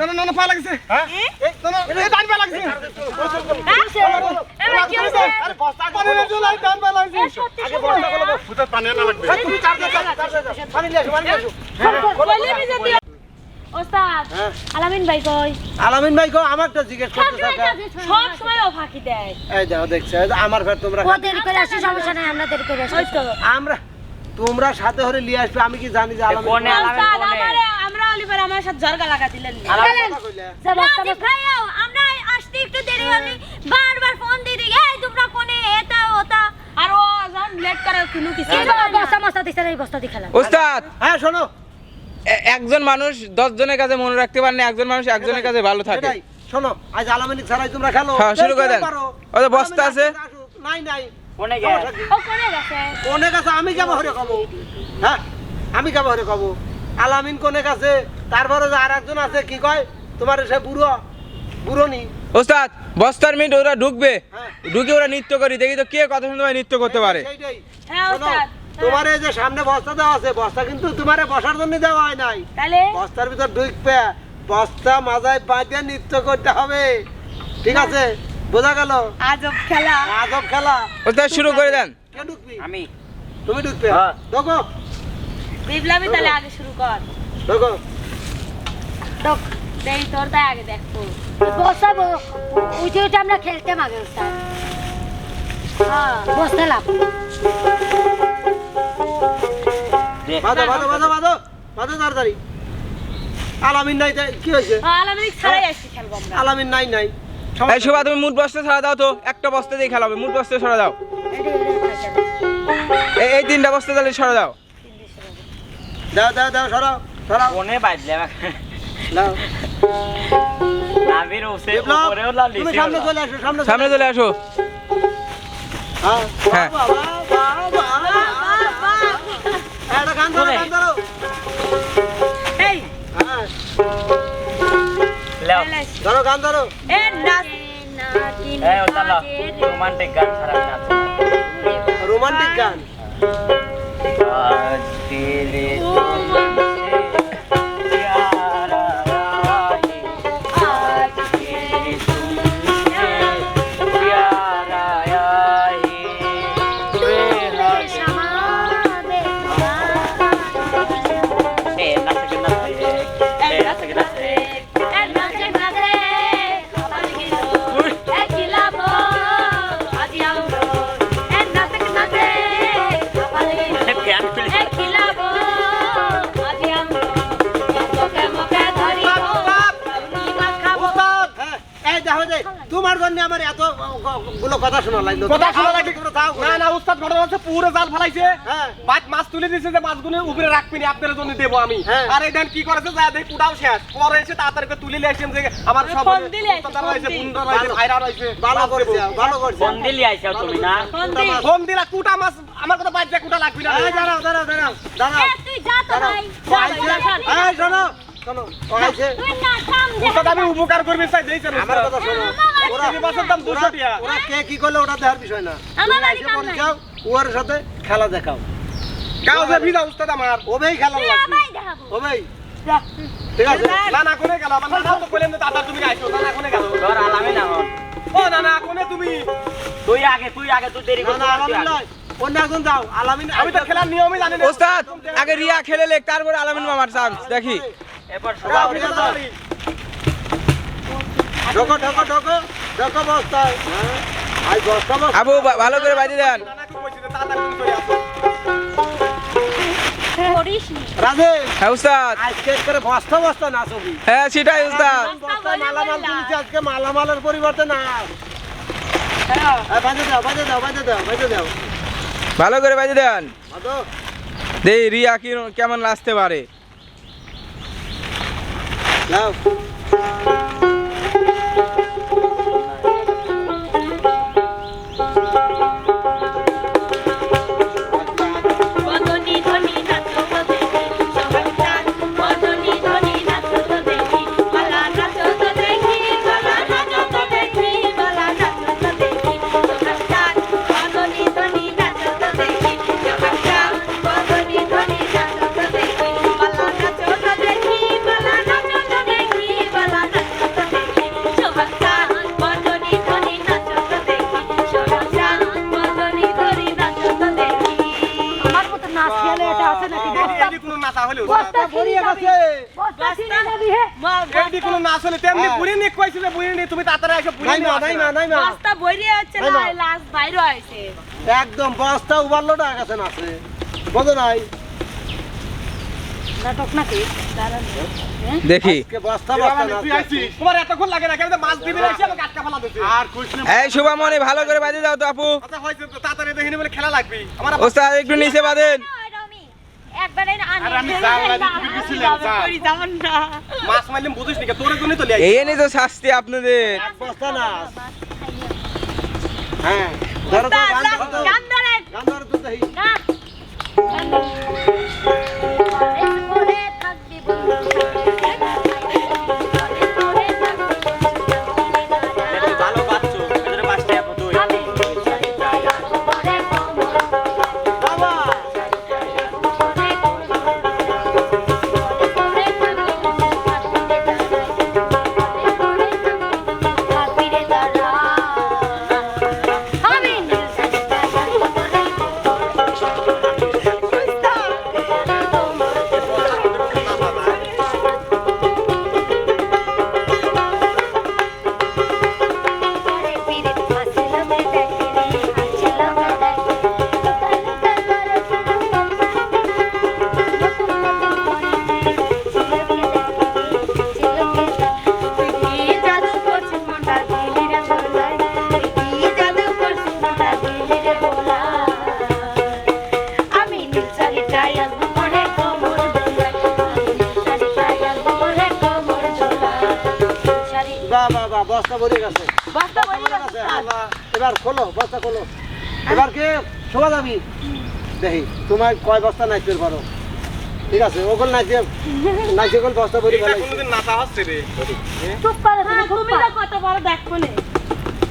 না না না পা লাগছে। হ্যাঁ? এই না না এই ডান পা লাগছে। এবার কি হয়েছে? আরে বস্তা পানি না চলাই ডান পা লাগছে। আগে বস্তা গুলো ফুটের পানি আনা লাগবে। তুমি চার চার চার চার চার পানি নিয়ে আসো পানি নিয়ে আসো। বলে বিজে দিও। ওস্তাদ হ্যাঁ। আলামিন ভাই কই? আলামিন ভাই কো আমারটা জিজ্ঞেস করতে থাকা। সব সময় ও ফাঁকি দেয়। এই দেখো দেখছ আমার ফের তোমরা ও দেরি করে আসছে সমস্যা নাই আমরা দেরি করে তো। আমরা তোমরা সাথে হরে নিয়ে আসবে আমি কি জানি যে আলামিন কোনে আলামিন কোনে? আমারে আমরা সাথে জর্গা লাগা দিলেন ভাইয়াও আমরা আসতে একটু দেরি হলে বারবার ফোন দিয়ে দিই এই তোমরা কোনে? এটা ওটা। আর ও যখন লেট করে কিনু কিছু বস্তা মস্তা দিছে এই বস্তা উস্তাদ হ্যাঁ শোনো। একজন মানুষ দশ জনের কাছে মনে রাখতে পারে না একজন মানুষ একজনের কাছে ভালো থাকে। শোনো আজ আলামিন ছাড়াই তোমরা খেলো। হ্যাঁ, শুরু করে দেন। ওই বস্তা আছে। নাই নাই। কোনে কি? ও কোনে গেছে? কোনে কাছে আমি কেমন হরে কব। হ্যাঁ আমি কেমন হরে কব। আলামিন কোনে কাছে তারপরে যে আর একজন আছে কি কয়? তোমার সে বুড়ো বুড়ো নি উস্তাদ বস্তার মিনিট ওরা ঢুকবে। হ্যাঁ। ঢুকে ওরা নৃত্য করি দেখি তো কে কথা শুনতে পারে নৃত্য করতে পারে। হ্যাঁ ওস্তাদ তোমার এই যে সামনে বস্তা দেওয়া আছে বস্তা কিন্তু তোমারে বসার জন্য দেওয়া হয় নাই। বস্তার ভিতর ঢুকবে বস্তা মাজায় বাঁধিয়ে নৃত্য করতে হবে। ঠিক আছে? বোঝা গেল? আজব খেলা। আজব খেলা। উস্তাদ শুরু করে দেন। কে ঢুকবি? আমি। তুমি ঢুকবে? হ্যাঁ। ঢোকো। বিপ্লবী তাহলে আগে শুরু কর। ঢোকো। দেই তোর তাই আগে দেখব। বস্তা ব- উঠে উঠে আমরা খেলতে মাগে বস্তা হ্যাঁ বস্তা লাভ। বাঁধো বাঁধো বাঁধো বাঁধো বাঁধো তাড়াতাড়ি। আলামিন নাই কি হয়েছে? আলামিন ছাড়াই আসছি খেলব আমরা। আলামিন নাই নাই। এই শোভা তুমি মুঠ বস্তা ছাড়া দাও তো। একটা বস্তা দিয়ে খেলাবে মুঠ বস্তা সরা দাও। এই- এই তিনটা বস্তা তাহলে সরা দাও। দাও। দাও দাও সরাও সরাও। কোনে বাজলে সামনে চলে আসো হ্যাঁ। ধরো গান ধরো। রোমান্টিক গান রোমান্টিক গান। জন্য আমার এতগুলো কথা শোনা লাগল। কথা শোনা লাগে তোমরা যাও না না উস্তাদ ঘটনা হচ্ছে পুরো জাল ফেলাইছে। হ্যাঁ। মাছ মাছ তুলে দিয়েছে যে মাছগুলো উপরে রাখবি আপনার জন্য দেবো আমি। হ্যাঁ। আর এই দেন কি করেছে? যা দেখি কুটাও শেষ। পরে এসে তাড়াতাড়ি করে তুলে নিয়ে আসেন যে আমার সব ফোন দিলে ফোন রয়েছে, দিই। বুনরা রয়েছে, ভাইরা রয়েছে, ভালো করছে ভালো করছে। ফোন দি ফোন দিলা। কুটা মাছ আমার কথা বাদ কুটা লাগবি না। এই দাঁড়াও দাঁড়াও দাঁড়াও দাঁড়াও। তুই যা তো ভাই এই শোনো। শোনো ও আইছে, তুই না কাম দে উস্তাদ আমি উপকার করবি চাই দিয়েছেন আমার কথা শোনো। ওরা তিন দাম দুশো ওরা- ওরা কে কি করলে ওটা দেখার বিষয় না। আমার বাড়ি কাম নাই। যাও, ওর সাথে খেলা দেখাও। গাও যে ভিজা উস্তাদ আমার। ওবেই খেলা লাগবে। ওবেই। ঠিক আছে? না না কোনে গেল? আমার নানা তো কইলেন দাদা তুমি আইছো না না কোনে গেল? ও না না কোনে তুমি? তুই আগে তুই আগে তুই দেরি না না আলামিন নয় অন্য একজন যাও আলামিন আমি তো খেলার নিয়মই জানি না। ওস্তাদ আগে রিয়া খেলে লেখ তারপরে আলামিন মামার চান্স দেখি। এবার। ঢোকো ঢোকো ঢোকো ঢোকো বস্তায়। হ্যাঁ? আবু ভালো করে বাজি দেন। হ্যাঁ করে বস্তা বস্তা না ছবি। হ্যাঁ সেটাই উস্তাদ। আজকে মালামালের পরিবর্তে না। ভালো করে বাজি দেন। দেই রিয়া কি কেমন নাচতে পারে? বইরে আছে না? বাইরে হয়েছে একদম বস্তা উবারলোটা কাছে আছে বোঝো নাই। দেখি। আর কইছ না। এই শুভমনি ভালো করে বাঁধে দাও তো আপু। আচ্ছা হয়েছে তো তাড়াতাড়ি দেখিনি বলে খেলা লাগবে। ওস্তাদ একটু নিচে বাঁধেন। এই তো শাস্তি আপনাদের। হ্যাঁ ভরে গেছে। বস্তা ভরে গেছে আল্লাহ। এবার খোলো বস্তা খোলো। এবার কে? শোভা যাবি দেখি তোমার কয় বস্তা নাচতে পারো ঠিক আছে ওগুল নাচে নাচে গেল বস্তা ভরে ফেলাই কোনোদিন হচ্ছে রে। চুপ করে হ্যাঁ, তুমি তুমি কত বড় দেখো নে।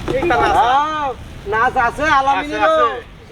এইটা নাচা। হ্যাঁ, নাচ আছে আলামিনেরও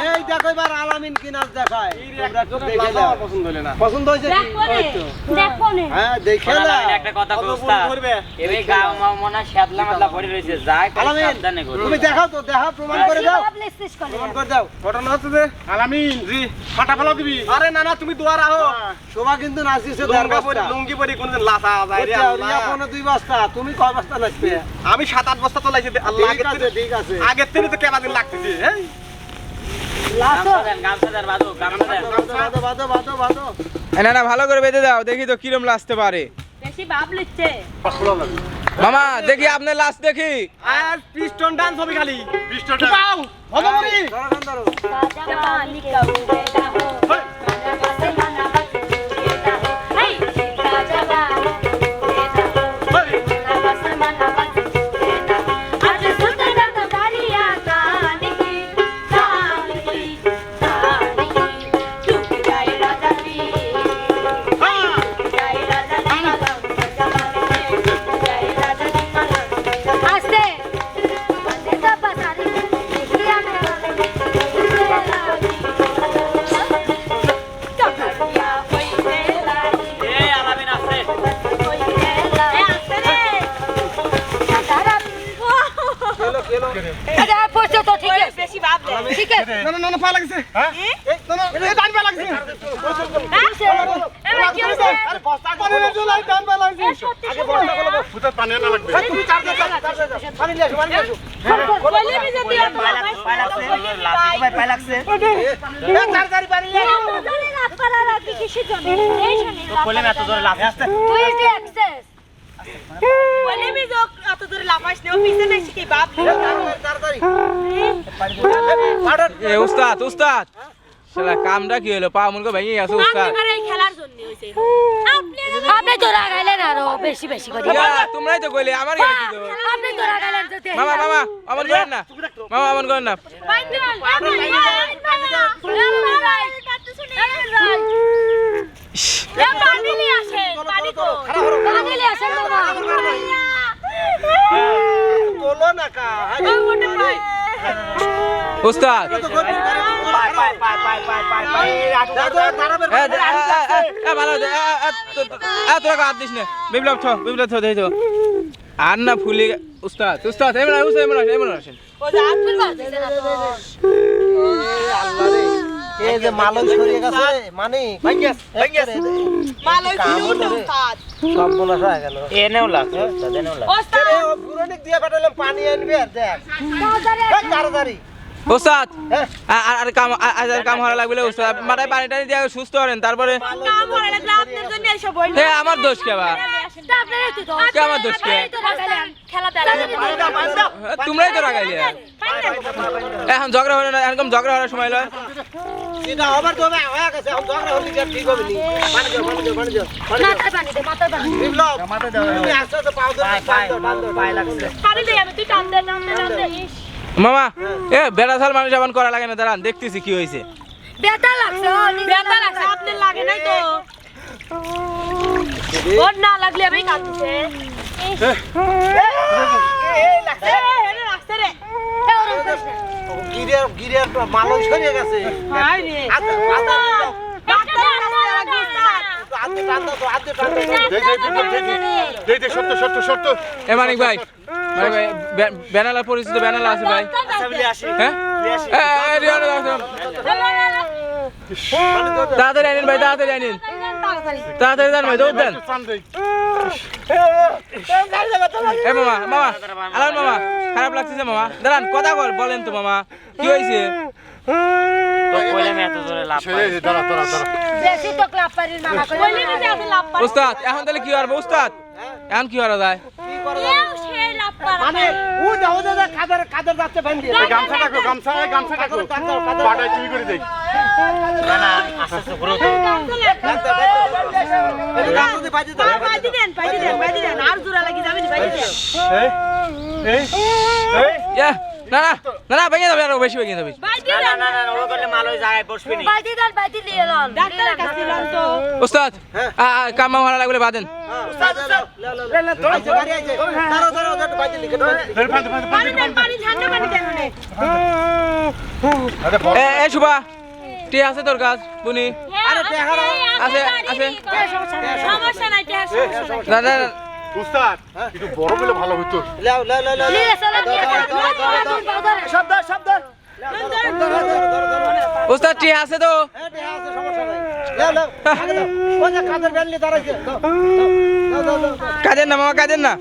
এই দেখো এবার আলামিন কি নাচ দেখায়। তোমরা একটু দেখে নাও পছন্দ হলো না। পছন্দ হয়েছে দেখো নে। ওই তো। দেখো নে। হ্যাঁ দেখে না একটা কথা কত কস্তা বুড়ি ধরবে? এবে গাও মা মনে শ্যাতলা মাতলা পড়ে রয়েছে। যাই সাবধানে করো। তুমি দেখাও তো দেখাও প্রমাণ করে দাও। প্রমাণ করে দাও। ঘটনা হচ্ছে যে আলামিন জি। ফাটা ফালা দিবি? আরে না না তুমি দুয়ার আহো। শোভা কিন্তু নাচিছে লুঙ্গা বস্তা। লুঙ্গি পরি কোনদিন লাসা যায় রে আল্লাহ। রিয়া দুই বস্তা। তুমি কয় বস্তা নাচবে? আমি সাত আট বস্তা আল্লাহ ঠিক আছে ঠিক আছে। আগের থেকে তো কেমন দিন লাগতেছে হ্যাঁ না না ভালো করে বেঁধে দাও দেখি তো কিরম লাচতে পারে। বেশি ভাব লিচ্ছে মামা দেখি আপনার লাস্ট দেখি। আর পিস্টন ডান্স হবে খালি। পিস্টনটা পাও হবে মরি এই, ধরো ধরো আচ্ছা, এটা পড়ছে তো ঠিক আছে। বেশি ভাব দে। ঠিক আছে। না না না পা লাগছে। হ্যাঁ? না না এ ডান পা লাগছে। হ্যাঁ? আরে বস্তা করে না জুলাই ডান পা লাগছে। আগে বস্তা করে ফুটে পানি না লাগবে। হ্যাঁ, তুমি চার দে হ্যাঁ? পানি নিয়ে আসো পানি নিয়ে আসো। বলি আমি যদি পা লাগছে পা লাগছে লাভ পা লাগছে এ চার গাড়ি পানি নিয়ে আসো। না না পালা রাখি কিসের জন্য? এই শুনি বলে না তো জোরে লাভ আসছে তুই শিখি বাপ তাড়াতাড়ি এ উস্তাদ উস্তাদ। শালা কামটা কি হলো? পা মন ভেঙে গেছে উস্তাদ। আপনার এই খেলার জন্য হইছে। আপনি তো রাগাইলেন আরও বেশি বেশি করে। তোমরাই তো কইলে আমার গেলে কি আপনি তো রাগাইলেন মামা করেন না। মামা আমার করেন না পানি নিয়ে আসেন পানি তো খারাপ হলো পানি নিয়ে আসেন বাবা তোলো না কা হাই উস্তাদ পায় পায় পায় পায় পায় পায় পায় দাদু খারাপের এ, এ, এ, এ, এ, ভালো দে, এ, এ, তো- তো- এ, তোরা হাত দিস না। বিপ্লব থ বিপ্লব থ তো। আর না ফুলি উস্তাদ উস্তাদ এমন উস্তাদ এমন এমন আসেন। ও যা আপনি বাজছে না তো আল্লাহ রে। এই যে মালন ছড়িয়ে গেছে মানে ভাঙ্গেস ভাঙ্গেস মাল হইছে উল্টো উস্তাদ। সব বলা হয়ে গেল। এনেও লাগছে উস্তাদ এনেও লাগছে ওস্তাদ! আরে ও পুরনিক দিয়ে পাঠালাম পানি আনবি আর দেখ। তাড়াতাড়ি। উস্তাদ হ্যাঁ আর আর কাম আ- আর কাম হওয়া লাগবে না, উস্তাদ মাথায় পানি টানি দিয়ে সুস্থ হবেন তারপরে কাম করে লাগলে আপনার জন্য এসব বই হে আমার দোষ কে বা আমার দোষ কে? তোমরাই তো এখন ঝগড়া হলো না এরকম ঝগড়া হওয়ার সময় লয়। এটা আবার তো হয়ে গেছে এখন ঝগড়া হলি কি আর ঠিক হবে নি? পানি দাও পানি দাও পানি দাও পানি দাও। মাথায় মামা এ বেড়াশাল মানুষ এমন করা লাগে না দাঁড়ান দেখতেছি কি হয়েছে ব্যথা লাগছে ব্যথা লাগছে আপনার লাগে নাই তো ওর না লাগলে আমি কাঁদছে এই লাগছে রে লাগছে রে এ, মানিক ভাই ভাই বে- বেনালা পরিচিত বেনালা আছে ভাই। হ্যাঁ? দাও। তাড়াতাড়ি আনিন ভাই, তাড়াতাড়ি আনিন। তাড়াতাড়ি দৌড় দেন। মামা মামা মামা, খারাপ লাগতেছে মামা। দাঁড়ান, কথা বল, বলেন তো মামা, কি হয়েছে? এখন তাহলে কি করব উস্তাদ এখন কি করা যায়? মানে ও দাও দাদা কাদের কাদের যাচ্ছে দিয়ে গামছা রাখো গামছা গামছা রাখো পাটায় চুরি করে দেই না না আস্তে আস্তে ঘুরো তো দেন বাইদি দেন বাইদি দেন আর জোড়া লাগি যাবে বাইদি দেন এই এই এই না না না না ভেঙে যাবে আরও বেশি ভেঙে যাবে না দেন না না না ও করলে মাল ওই জায়গায় বসবি নি বাইদি দাল বাইদি লিয়ে লন ডাক্তারের কাছে দিলাম তো উস্তাদ আ- আ, কাম ভালো লাগলে বাদেন ধরে ফাঁদ ফাঁদ পানি দেন পানি ঠান্ডা পানি দেন নে আরে বল এ এ শুভা টি আছে তোর কাজ বুনি আছে আছে সমস্যা নাই টেহার সমস্যা নাই না না না, উস্তাদ একটু বড় বলে ভালো হতো লিয়ে চলো শব্দ শব্দ উস্তাদ টি আছে তো? কাজের না মামা কাজের না।